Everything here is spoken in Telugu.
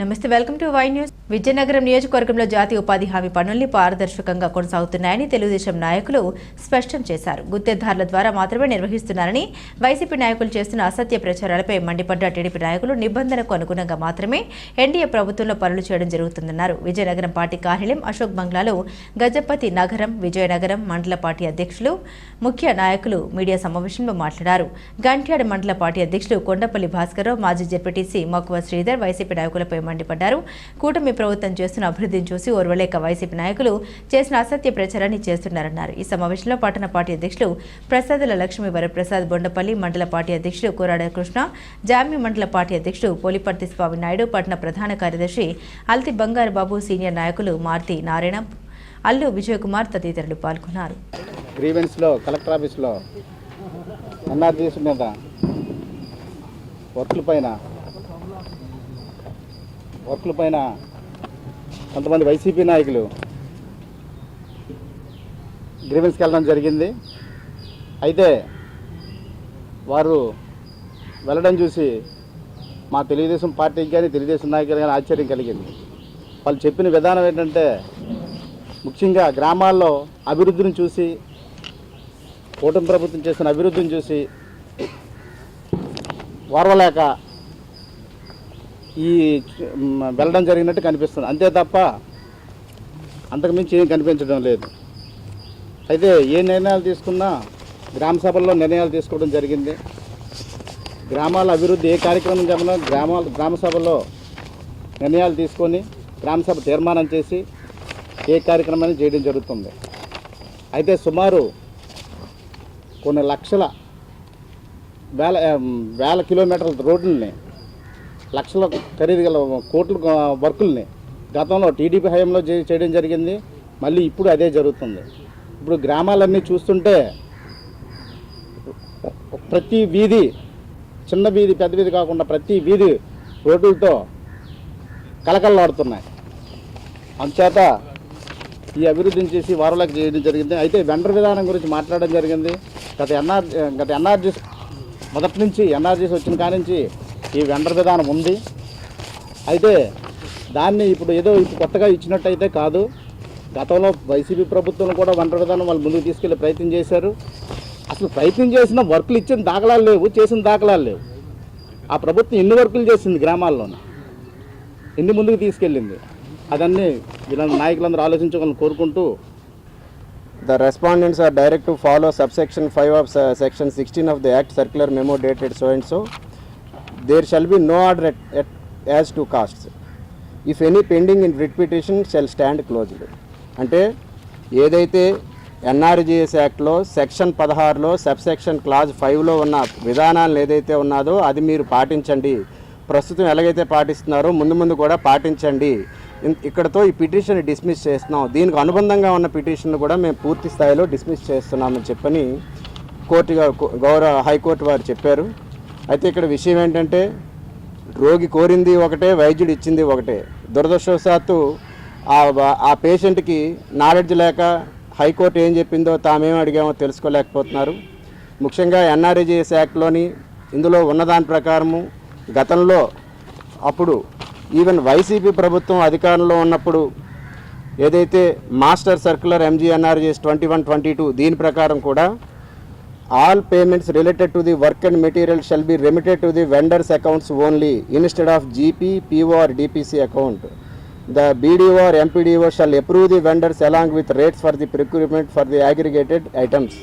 నమస్తే welcome to Y news. Vizianagaram నియోజకవర్గంలో జాతీయ ఉపాధి హామీ పనుల్ని పారదర్శకంగా కొనసాగుతున్నాయని తెలుగుదేశం నాయకులు స్పష్టం చేశారు. గుత్తేదారుల ద్వారా మాత్రమే నిర్వహిస్తున్నారని వైసీపీ నాయకులు చేస్తున్న అసత్య ప్రచారాలపై మండిపడ్డ టీడీపీ నాయకులు నిబంధనకు అనుగుణంగా మాత్రమే ఎన్డీఏ ప్రభుత్వంలో పనులు చేయడం జరుగుతుందన్నారు. విజయనగరం పార్టీ కార్యాలయం అశోక్ బంగ్లాలో గజపతి నగరం విజయనగరం మండల పార్టీ అధ్యక్షులు ముఖ్య నాయకులు మీడియా సమావేశంలో మాట్లాడారు. గంట్యాడ మండల పార్టీ అధ్యక్షులు కొండపల్లి భాస్కర్రావు మాజీ జెడ్పీటీసీ మక్కువ శ్రీధర్ వైసీపీ నాయకులపై మండిపడ్డారు. కూటమి ప్రభుత్వం చేస్తున్న అభివృద్ధిని చూసి ఓర్వలేక వైసీపీ నాయకులు చేసిన అసత్య ప్రచారాన్ని చేస్తున్నారన్నారు. ఈ సమావేశంలో పట్టణ పార్టీ అధ్యక్షులు ప్రసాదుల లక్ష్మీ వరప్రసాద్ బొండపల్లి మండల పార్టీ అధ్యక్షులు కోరాడ కృష్ణ జామ్య మండల పార్టీ అధ్యక్షుడు పోలిపర్తి స్వామి నాయుడు పట్టణ ప్రధాన కార్యదర్శి అల్తి బంగారు బాబు సీనియర్ నాయకులు మారుతి నారాయణ అల్లు విజయకుమార్ తదితరులు పాల్గొన్నారు. గ్రీవెన్స్లో కలెక్టర్ ఆఫీస్లో ఎన్ఆర్జీఎస్ మీద వర్క్ల పైన వర్క్ల పైన కొంతమంది వైసీపీ నాయకులు గ్రీవెన్స్కి వెళ్ళడం జరిగింది. అయితే వారు వెళ్ళడం చూసి మా తెలుగుదేశం పార్టీకి కానీ తెలుగుదేశం నాయకులు కానీ ఆశ్చర్యం కలిగింది. వాళ్ళు చెప్పిన విధానం ఏంటంటే ముఖ్యంగా గ్రామాల్లో అభివృద్ధిని చూసి కూటమి ప్రభుత్వం చేసిన అభివృద్ధిని చూసి ఓర్వలేక ఈ వెళ్ళడం జరిగినట్టు కనిపిస్తుంది. అంతే తప్ప అంతకుమించి ఏం కనిపించడం లేదు. అయితే ఏ నిర్ణయాలు తీసుకున్నా గ్రామ సభల్లో నిర్ణయాలు తీసుకోవడం జరిగింది. గ్రామాల అభివృద్ధి ఏ కార్యక్రమం చెప్పినా గ్రామాల గ్రామ సభలో నిర్ణయాలు తీసుకొని గ్రామ సభ తీర్మానం చేసి ఏ కార్యక్రమాన్ని చేయడం జరుగుతుంది. అయితే సుమారు కొన్ని లక్షల వేల వేల కిలోమీటర్ల రోడ్లని లక్షల ఖరీదు గల కోట్ల వర్కుల్ని గతంలో టీడీపీ హయాంలో చేయడం జరిగింది. మళ్ళీ ఇప్పుడు అదే జరుగుతుంది. ఇప్పుడు గ్రామాలన్నీ చూస్తుంటే ప్రతి వీధి చిన్న వీధి పెద్ద వీధి కాకుండా ప్రతి వీధి రోడ్లతో కలకలలాడుతున్నాయి అందుచేత ఈ అభివృద్ధిని చేసి వారలకు చేయడం జరిగింది. అయితే వెండర్ విధానం గురించి మాట్లాడడం జరిగింది. గత ఎన్ఆర్ గత ఎన్ఆర్జీస్ మొదటి నుంచి ఎన్ఆర్జీస్ వచ్చిన కానించి నుంచి ఈ వెండర్ విధానం ఉంది. అయితే దాన్ని ఇప్పుడు ఏదో ఇప్పుడు కొత్తగా ఇచ్చినట్టయితే కాదు. గతంలో వైసీపీ ప్రభుత్వం కూడా వెండర్ విధానం వాళ్ళు ముందుకు తీసుకెళ్ళే ప్రయత్నం చేశారు. అసలు ప్రయత్నం చేసిన వర్కులు ఇచ్చిన దాఖలాలు లేవు చేసిన దాఖలాలు లేవు. ఆ ప్రభుత్వం ఎన్ని వర్కులు చేసింది గ్రామాల్లోనే? ఎన్ని ముందుకు తీసుకెళ్ళింది? అదన్నీ వీళ్ళ నాయకులందరూ ఆలోచించాలని కోరుకుంటూ The respondents are direct to follow subsection 5 of se- section 16 of the Act circular memo dated so and so. There shall be no order at, at, as to costs. If any pending in writ petition shall stand closed. అంటే ఏదైతే ఎన్ఆర్జిఎస్ యాక్ట్లో సెక్షన్ పదహారులో సబ్ సెక్షన్ క్లాజ్ ఫైవ్లో ఉన్న విధానాలు ఏదైతే ఉన్నదో అది మీరు పాటించండి ప్రస్తుతం ఎలాగైతే పాటిస్తున్నారో ముందు ముందు కూడా పాటించండి ఇక్కడతో ఈ పిటిషన్ డిస్మిస్ చేస్తున్నాం దీనికి అనుబంధంగా ఉన్న పిటిషన్ కూడా మేము పూర్తి స్థాయిలో డిస్మిస్ చేస్తున్నామని చెప్పని కోర్టు గౌరవ హైకోర్టు వారు చెప్పారు అయితే ఇక్కడ విషయం ఏంటంటే రోగి కోరింది ఒకటే వైద్యుడు ఇచ్చింది ఒకటే. దురదృష్టవశాత్తు ఆ పేషెంట్కి నాలెడ్జ్ లేక హైకోర్టు ఏం చెప్పిందో తామేం అడిగామో తెలుసుకోలేకపోతున్నారు. ముఖ్యంగా ఎన్ఆర్ఏజీఎస్ యాక్ట్లోని ఇందులో ఉన్నదాని ప్రకారము గతంలో అప్పుడు ఈవెన్ వైసీపీ ప్రభుత్వం అధికారంలో ఉన్నప్పుడు ఏదైతే master circular MGNREGS twenty one twenty two దీని ప్రకారం కూడా all payments related to the work and material shall be remitted to the vendors accounts only instead of GP PO or DPC account the BDO or MPDO shall approve the vendors along with rates for the procurement for the aggregated items